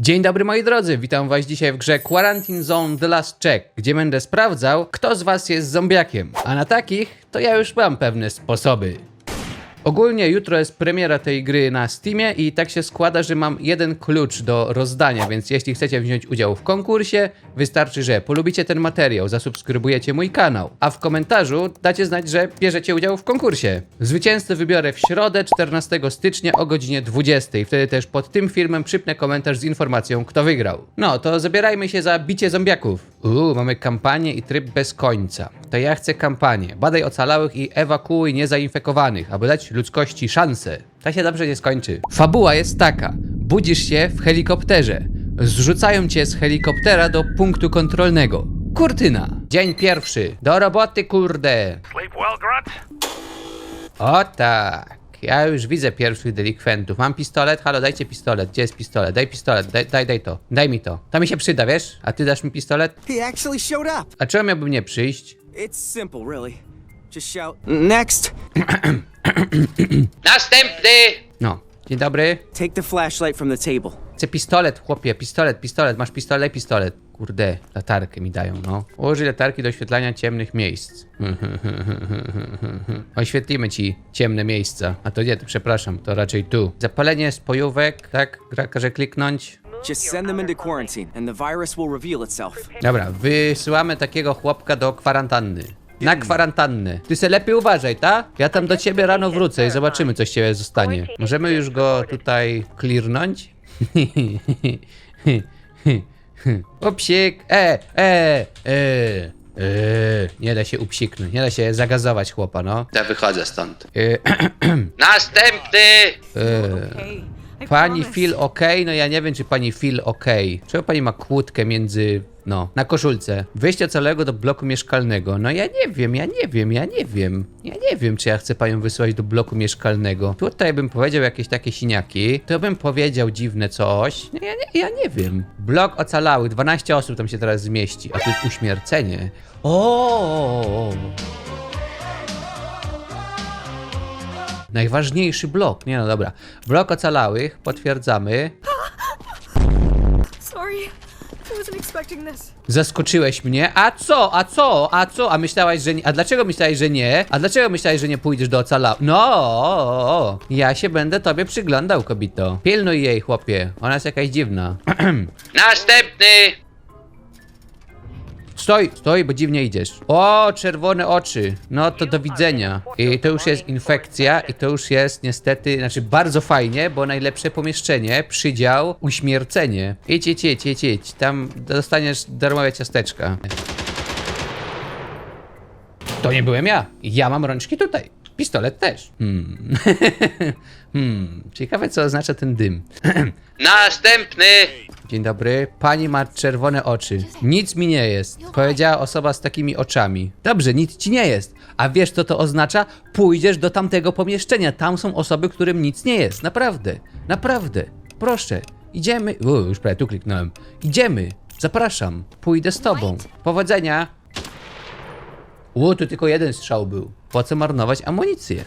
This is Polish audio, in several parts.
Dzień dobry moi drodzy, witam was dzisiaj w grze Quarantine Zone The Last Check, gdzie będę sprawdzał, kto z was jest zombiakiem. A na takich to ja już mam pewne sposoby. Ogólnie jutro jest premiera tej gry na Steamie i tak się składa, że mam jeden klucz do rozdania, więc jeśli chcecie wziąć udział w konkursie, wystarczy, że polubicie ten materiał, zasubskrybujecie mój kanał, a w komentarzu dacie znać, że bierzecie udział w konkursie. Zwycięzcę wybiorę w środę 14 stycznia o godzinie 20. Wtedy też pod tym filmem przypnę komentarz z informacją, kto wygrał. No, to zabierajmy się za bicie zombiaków. Uuu, mamy kampanię i tryb bez końca. To ja chcę kampanię. Badaj ocalałych i ewakuuj niezainfekowanych, aby dać ludzkości szansę. Ta się dobrze nie skończy. Fabuła jest taka. Budzisz się w helikopterze. Zrzucają cię z helikoptera do punktu kontrolnego. Kurtyna. Dzień pierwszy. Do roboty, kurde. Sleep well, Grunt? O tak. Ja już widzę pierwszych delikwentów. Mam pistolet? Halo, dajcie pistolet. Gdzie jest pistolet? Daj pistolet. Daj, daj, daj to. Daj mi to. To mi się przyda, wiesz? A ty dasz mi pistolet? He actually showed up. A czemu miałbym nie przyjść? It's simple, really. Shout, Next! Następny! No. Dzień dobry. Take the flashlight from the table. Chcę pistolet, chłopie, pistolet, pistolet. Masz pistolet, pistolet. Kurde, latarkę mi dają, no. Użyj latarki do oświetlania ciemnych miejsc. Oświetlimy ci ciemne miejsca. A to nie, to przepraszam, to raczej tu. Zapalenie spojówek, tak? Gra każe kliknąć. Just send them into quarantine, and the virus will reveal itself. Dobra, wysyłamy takiego chłopka do kwarantanny. Na kwarantannę. Ty se lepiej uważaj, ta? Ja tam do ciebie rano wrócę i zobaczymy, co z ciebie zostanie. Możemy już go tutaj clearnąć? Upsik! E, e, e, e. Nie da się upsiknąć, nie da się zagazować chłopa, no. Ja wychodzę stąd. E, Następny! E. Pani feel ok? No ja nie wiem, czy pani feel ok. Czemu pani ma kłódkę między. No, na koszulce. Wyjście całego do bloku mieszkalnego. No ja nie wiem, ja nie wiem, ja nie wiem. Ja nie wiem, czy ja chcę panią wysłać do bloku mieszkalnego. Tutaj bym powiedział jakieś takie siniaki. To bym powiedział dziwne coś. No ja nie, ja nie wiem. Blok ocalały. 12 osób tam się teraz zmieści. A tu jest uśmiercenie. O. Najważniejszy blok. Nie no dobra. Blok ocalałych. Potwierdzamy. Zaskoczyłeś mnie. A co? A co? A co? A myślałaś, że nie. A dlaczego myślałeś, że nie? A dlaczego myślałeś, że nie pójdziesz do ocalałych? No, ja się będę tobie przyglądał, kobito. Pilnuj jej, chłopie. Ona jest jakaś dziwna. Następny! Stoj, stoj, bo dziwnie idziesz. O, czerwone oczy. No to do widzenia. I to już jest infekcja i to już jest niestety, znaczy bardzo fajnie, bo najlepsze pomieszczenie, przydział, uśmiercenie. Idź, idź, idź, idź, idź. Tam dostaniesz darmowe ciasteczka. To nie byłem ja. Ja mam rączki tutaj. Pistolet też. Hmm. hmm. Ciekawe, co oznacza ten dym. Następny! Dzień dobry. Pani ma czerwone oczy. Nic mi nie jest. Powiedziała osoba z takimi oczami. Dobrze, nic ci nie jest. A wiesz, co to oznacza? Pójdziesz do tamtego pomieszczenia. Tam są osoby, którym nic nie jest. Naprawdę. Naprawdę. Proszę. Idziemy. U, już prawie tu kliknąłem. Idziemy. Zapraszam. Pójdę z tobą. Powodzenia. U, tu tylko jeden strzał był. Po co marnować amunicję?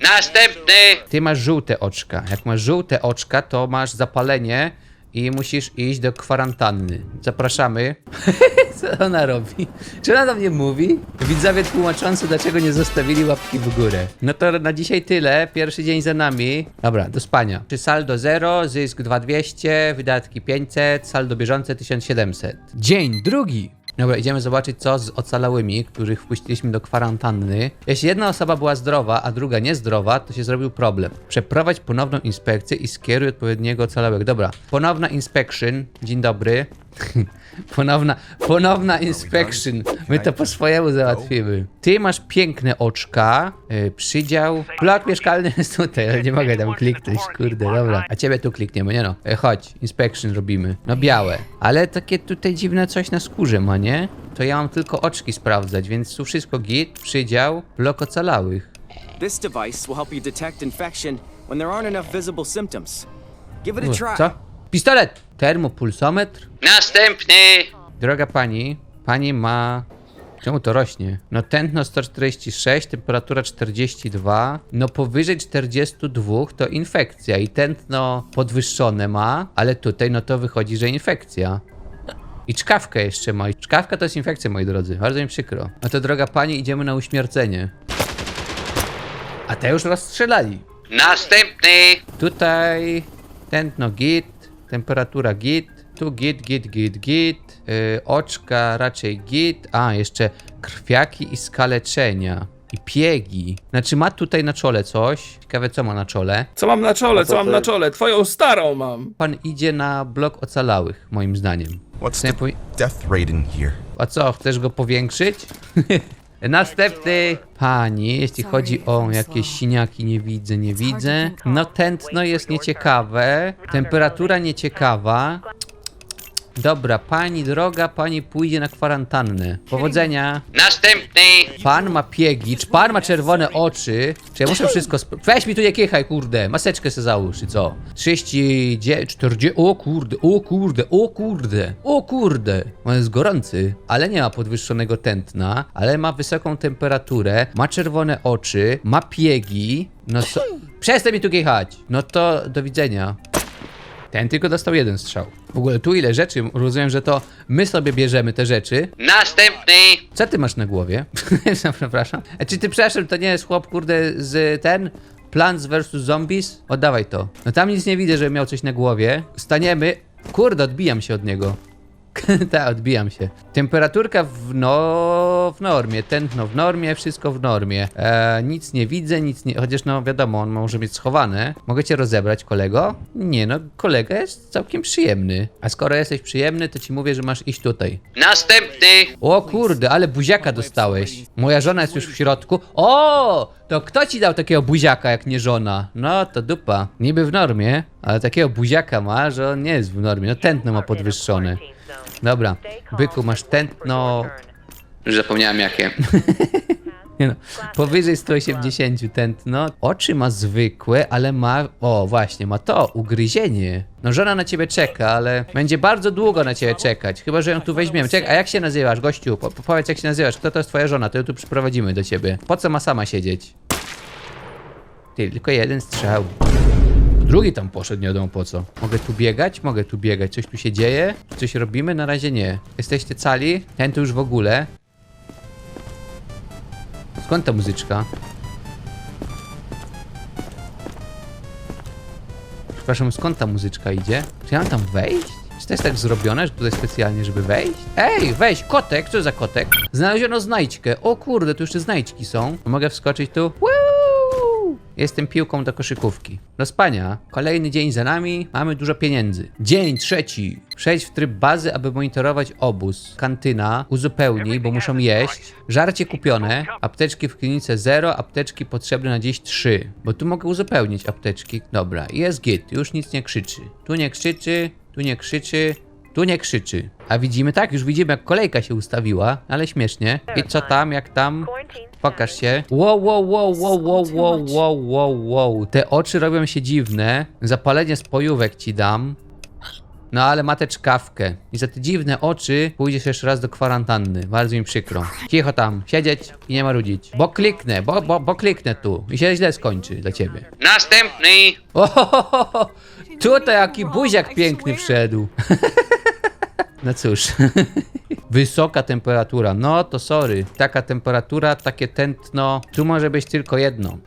Następny! Ty masz żółte oczka. Jak masz żółte oczka, to masz zapalenie i musisz iść do kwarantanny. Zapraszamy. Co ona robi? Czy ona do mnie mówi? Widzowie tłumaczący, dlaczego nie zostawili łapki w górę. No to na dzisiaj tyle. Pierwszy dzień za nami. Dobra, do spania. Czy saldo 0, zysk 2200, wydatki 500, saldo bieżące 1700. Dzień drugi. Dobra, idziemy zobaczyć co z ocalałymi, których wpuściliśmy do kwarantanny. Jeśli jedna osoba była zdrowa, a druga niezdrowa, to się zrobił problem. Przeprowadź ponowną inspekcję i skieruj odpowiedniego ocalałego. Dobra, ponowna inspection. Dzień dobry. Ponowna, ponowna inspection. My to po swojemu załatwimy. Ty masz piękne oczka, yy, przydział. Blok mieszkalny jest tutaj, ale nie mogę tam kliknąć, kurde, dobra. A ciebie tu klikniemy, nie no. E, chodź, inspection robimy. No białe. Ale takie tutaj dziwne coś na skórze ma, nie? To ja mam tylko oczki sprawdzać, więc tu wszystko git, przydział, blok ocalałych. This device will help you detect infection when there aren't enough visible symptoms. Give it a try. Co? Pistolet! Termopulsometr. Następny! Droga pani, pani ma Czemu to rośnie? No tętno 146, temperatura 42. No powyżej 42 to infekcja i tętno podwyższone ma, ale tutaj no to wychodzi, że infekcja. I czkawkę jeszcze ma. I Czkawka to jest infekcja, moi drodzy. Bardzo mi przykro. No to droga pani, idziemy na uśmiercenie. A te już rozstrzelali. Następny! Tutaj tętno git, temperatura git, tu git, git, git, git, yy, oczka raczej git, a jeszcze krwiaki i skaleczenia. I piegi. Znaczy ma tutaj na czole coś. Ciekawe co ma na czole. Co mam na czole, co mam na czole? Twoją starą mam. Pan idzie na blok ocalałych, moim zdaniem. What's the death rate in here? A co, chcesz go powiększyć? Następny! Pani, jeśli chodzi o jakieś siniaki, nie widzę, nie widzę. No tętno jest nieciekawe, temperatura nieciekawa. Dobra, pani droga, pani pójdzie na kwarantannę. Powodzenia. Następny! Pan ma piegi, czy pan ma czerwone oczy? Czy ja muszę wszystko... Sp- Weź mi tu nie kiechaj, kurde. Maseczkę se załóż, czy co? 30, 40... O kurde, o kurde, o kurde, o kurde. On jest gorący, ale nie ma podwyższonego tętna, ale ma wysoką temperaturę, ma czerwone oczy, ma piegi. No co... Przestań mi tu kiechać. No to do widzenia. Ten tylko dostał jeden strzał. W ogóle tu ile rzeczy, rozumiem, że to my sobie bierzemy te rzeczy. Następny! Co ty masz na głowie? Przepraszam. E, czy ty, przepraszam, to nie jest chłop, kurde, z ten... Plants vs Zombies? Oddawaj to. No tam nic nie widzę, żeby miał coś na głowie. Staniemy... Kurde, odbijam się od niego. tak, odbijam się. Temperaturka w, no, w normie, tętno w normie, wszystko w normie. E, nic nie widzę, nic nie. Chociaż no wiadomo, on może mieć schowane. Mogę cię rozebrać, kolego? Nie, no, kolega jest całkiem przyjemny. A skoro jesteś przyjemny, to ci mówię, że masz iść tutaj. Następny! O kurde, ale buziaka dostałeś. Moja żona jest już w środku. O! To kto ci dał takiego buziaka, jak nie żona? No, to dupa. Niby w normie, ale takiego buziaka ma, że on nie jest w normie. No tętno ma podwyższone. Dobra, byku, masz tętno... Już zapomniałem jakie. Nie no, powyżej 180 tętno. Oczy ma zwykłe, ale ma... O, właśnie, ma to, ugryzienie. No żona na ciebie czeka, ale będzie bardzo długo na ciebie czekać. Chyba, że ją tu weźmiemy. Czekaj, a jak się nazywasz, gościu? Po, po, powiedz, jak się nazywasz. Kto to jest twoja żona? To ją tu przyprowadzimy do ciebie. Po co ma sama siedzieć? Ty, tylko jeden strzał. Drugi tam poszedł, nie wiadomo po co. Mogę tu biegać? Mogę tu biegać. Coś tu się dzieje? Coś robimy? Na razie nie. Jesteście cali? Ten tu już w ogóle. Skąd ta muzyczka? Przepraszam, skąd ta muzyczka idzie? Czy ja mam tam wejść? Czy to jest tak zrobione, że tutaj specjalnie, żeby wejść? Ej, weź, kotek, co za kotek? Znaleziono znajdźkę. O kurde, tu jeszcze znajdźki są. Mogę wskoczyć tu? Woo! Jestem piłką do koszykówki. Do spania. Kolejny dzień za nami. Mamy dużo pieniędzy. Dzień trzeci. Przejdź w tryb bazy, aby monitorować obóz. Kantyna. Uzupełnij, bo muszą jeść. Żarcie kupione. Apteczki w klinice 0. Apteczki potrzebne na dziś 3. Bo tu mogę uzupełnić apteczki. Dobra, jest git. Już nic nie krzyczy. Tu nie krzyczy. Tu nie krzyczy. Tu nie krzyczy. A widzimy tak? Już widzimy jak kolejka się ustawiła. Ale śmiesznie. I co tam, jak tam? Pokaż się. Wow, wow, wow, wow, wow, wow, wow, wow, wow. Te oczy robią się dziwne. Zapalenie spojówek ci dam. No ale ma tę czkawkę. I za te dziwne oczy pójdziesz jeszcze raz do kwarantanny. Bardzo mi przykro. Cicho tam, siedzieć i nie marudzić. Bo kliknę, bo, bo, bo kliknę tu. I się źle skończy dla ciebie. Następny! Ohohoho! Tutaj jaki buziak piękny wszedł. No cóż. Wysoka temperatura. No to sorry. Taka temperatura, takie tętno. Tu może być tylko jedno.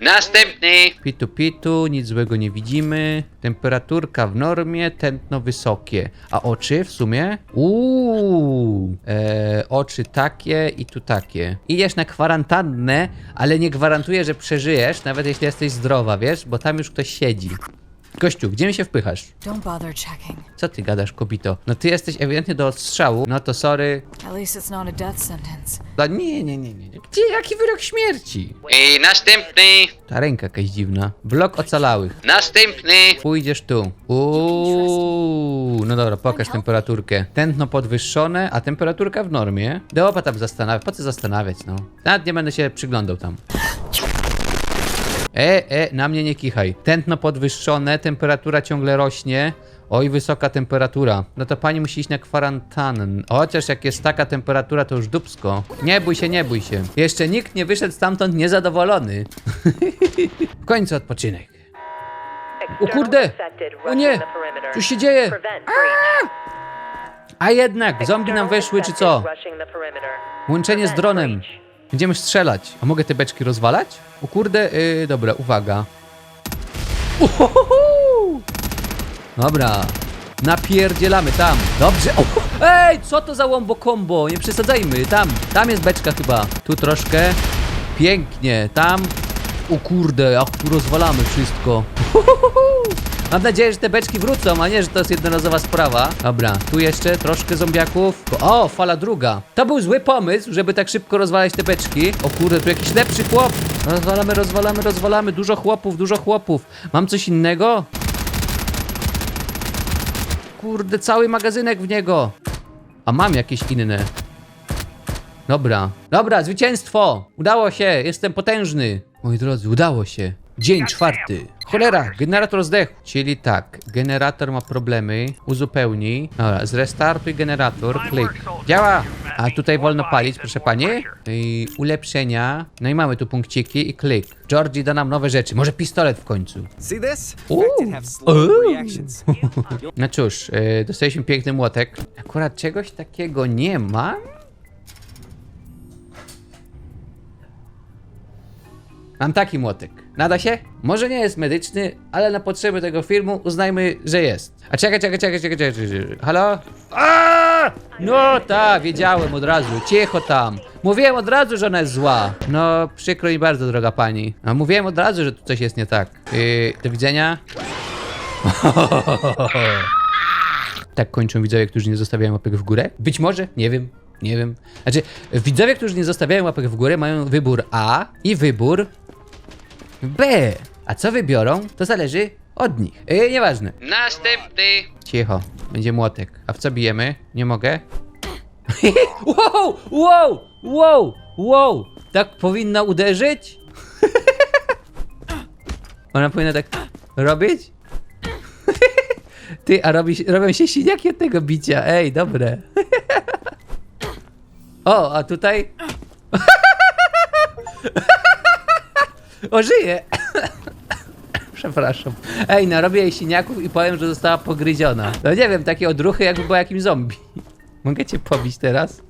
Następny. Pitu pitu, nic złego nie widzimy. Temperaturka w normie, tętno wysokie. A oczy w sumie? Uuu, e, oczy takie i tu takie. Idziesz na kwarantannę, ale nie gwarantuję, że przeżyjesz, nawet jeśli jesteś zdrowa, wiesz? Bo tam już ktoś siedzi. Gościu, gdzie mi się wpychasz? Don't bother checking. Co ty gadasz, kobito? No ty jesteś ewidentnie do odstrzału. No to sorry. At least it's not a death sentence. No nie, nie, nie, nie. Gdzie, jaki wyrok śmierci? I następny. Ta ręka jakaś dziwna. Blok ocalałych. Następny. Pójdziesz tu. Uuu. No dobra, pokaż temperaturkę. Tętno podwyższone, a temperaturka w normie. Dobra, tam zastanawiać. Po co zastanawiać, no? Nawet nie będę się przyglądał tam. E, e, na mnie nie kichaj. Tętno podwyższone, temperatura ciągle rośnie. Oj, wysoka temperatura. No to pani musi iść na kwarantannę. Chociaż jak jest taka temperatura, to już dupsko. Nie bój się, nie bój się. Jeszcze nikt nie wyszedł stamtąd niezadowolony. w końcu odpoczynek. O kurde! O nie! Co się dzieje? A jednak, zombie nam weszły, czy co? Łączenie z dronem. Będziemy strzelać. A mogę te beczki rozwalać? O kurde, yy, dobra, uwaga. Uhuhu! Dobra. Napierdzielamy tam. Dobrze. Ej, co to za łombo combo? Nie przesadzajmy. Tam, tam jest beczka chyba. Tu troszkę. Pięknie. Tam. O kurde, jak tu rozwalamy wszystko. Uhuhu! Mam nadzieję, że te beczki wrócą, a nie, że to jest jednorazowa sprawa. Dobra, tu jeszcze troszkę zombiaków. O, fala druga. To był zły pomysł, żeby tak szybko rozwalać te beczki. O kurde, tu jakiś lepszy chłop. Rozwalamy, rozwalamy, rozwalamy. Dużo chłopów, dużo chłopów. Mam coś innego? Kurde, cały magazynek w niego. A mam jakieś inne. Dobra, dobra, zwycięstwo! Udało się, jestem potężny. Moi drodzy, udało się. Dzień czwarty. Cholera, generator zdechł. Czyli tak, generator ma problemy, uzupełnij. Dobra, zrestartuj generator, klik. Działa! A tutaj wolno palić, proszę pani. I ulepszenia. No i mamy tu punkciki i klik. Georgie da nam nowe rzeczy, może pistolet w końcu. See this? No cóż, yy, dostaliśmy piękny młotek. Akurat czegoś takiego nie ma. Mam taki młotek. Nada się? Może nie jest medyczny, ale na potrzeby tego filmu uznajmy, że jest. A czekaj, czekaj, czekaj, czekaj, czekaj, czekaj. Halo? A! No tak, wiedziałem od razu. Cicho tam. Mówiłem od razu, że ona jest zła. No, przykro mi bardzo, droga pani. A mówiłem od razu, że tu coś jest nie tak. Yy, do widzenia. Tak kończą widzowie, którzy nie zostawiają łapek w górę? Być może, nie wiem, nie wiem. Znaczy, widzowie, którzy nie zostawiają łapek w górę, mają wybór A i wybór B. A co wybiorą, to zależy od nich. Yy, nieważne. Następny. Cicho, będzie młotek. A w co bijemy? Nie mogę. wow, wow, wow, wow. Tak powinna uderzyć? Ona powinna tak robić? Ty, a robi, robią się siniaki od tego bicia. Ej, dobre. O, a tutaj... O, żyje. Przepraszam. Ej, no robię jej siniaków i powiem, że została pogryziona. No nie wiem, takie odruchy jakby była jakimś zombie. Mogę cię pobić teraz?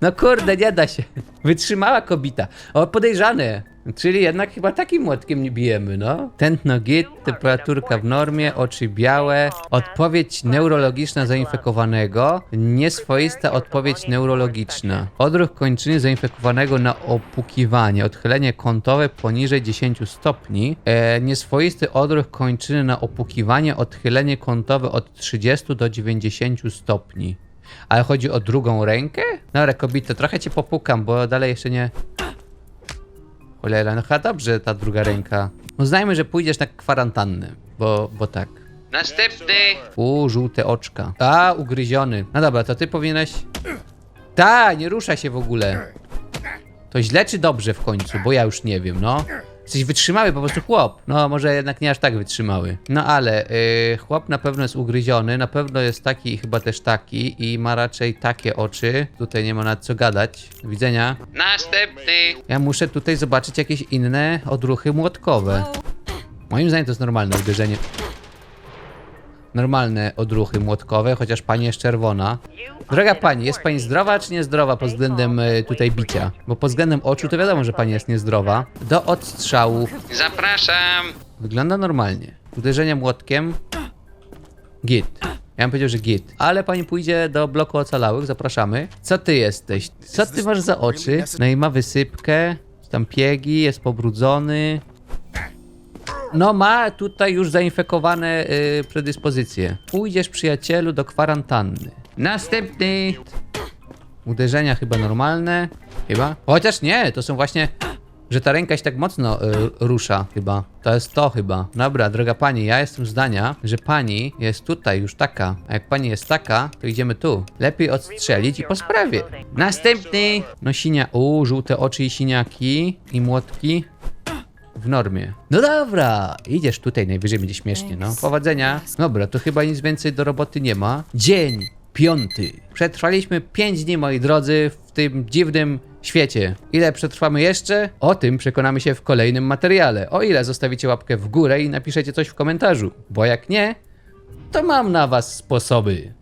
No kurde, nie da się. Wytrzymała kobita. O, podejrzane. Czyli jednak chyba takim młotkiem nie bijemy, no. Tętno git, temperaturka w normie, oczy białe, odpowiedź neurologiczna zainfekowanego, nieswoista odpowiedź neurologiczna. Odruch kończyny zainfekowanego na opukiwanie, odchylenie kątowe poniżej 10 stopni, e, nieswoisty odruch kończyny na opukiwanie, odchylenie kątowe od 30 do 90 stopni. Ale chodzi o drugą rękę? Dobra, kobito, trochę cię popukam, bo dalej jeszcze nie... Cholera, no chyba dobrze ta druga ręka. Uznajmy, że pójdziesz na kwarantannę, bo, bo tak. Następny! U, żółte oczka. A, ugryziony. No dobra, to ty powinieneś... Ta, nie rusza się w ogóle. To źle czy dobrze w końcu, bo ja już nie wiem, no. Jesteś wytrzymały, po prostu chłop. No, może jednak nie aż tak wytrzymały. No ale yy, chłop na pewno jest ugryziony, na pewno jest taki i chyba też taki i ma raczej takie oczy. Tutaj nie ma nad co gadać. Do widzenia. Następny! Ja muszę tutaj zobaczyć jakieś inne odruchy młotkowe. Moim zdaniem to jest normalne uderzenie. Normalne odruchy młotkowe, chociaż pani jest czerwona. Droga pani, jest pani zdrowa czy niezdrowa pod względem e, tutaj bicia? Bo pod względem oczu to wiadomo, że pani jest niezdrowa. Do odstrzału. Zapraszam. Wygląda normalnie. Uderzenie młotkiem. Git. Ja bym powiedział, że git. Ale pani pójdzie do bloku ocalałych, zapraszamy. Co ty jesteś? Co ty masz za oczy? No i ma wysypkę. Tam piegi, jest pobrudzony. No ma tutaj już zainfekowane y, predyspozycje. Pójdziesz przyjacielu do kwarantanny. Następny. Uderzenia chyba normalne. Chyba. Chociaż nie, to są właśnie. Że ta ręka się tak mocno y, rusza chyba. To jest to chyba. Dobra, droga pani, ja jestem zdania, że pani jest tutaj już taka. A jak pani jest taka, to idziemy tu. Lepiej odstrzelić i po sprawie. Następny. No sinia. U, żółte oczy i siniaki. I młotki. W normie. No dobra, idziesz tutaj, najwyżej będzie śmiesznie, no. Powodzenia. Dobra, to chyba nic więcej do roboty nie ma. Dzień piąty. Przetrwaliśmy 5 dni, moi drodzy, w tym dziwnym świecie. Ile przetrwamy jeszcze? O tym przekonamy się w kolejnym materiale. O ile zostawicie łapkę w górę i napiszecie coś w komentarzu. Bo jak nie, to mam na was sposoby.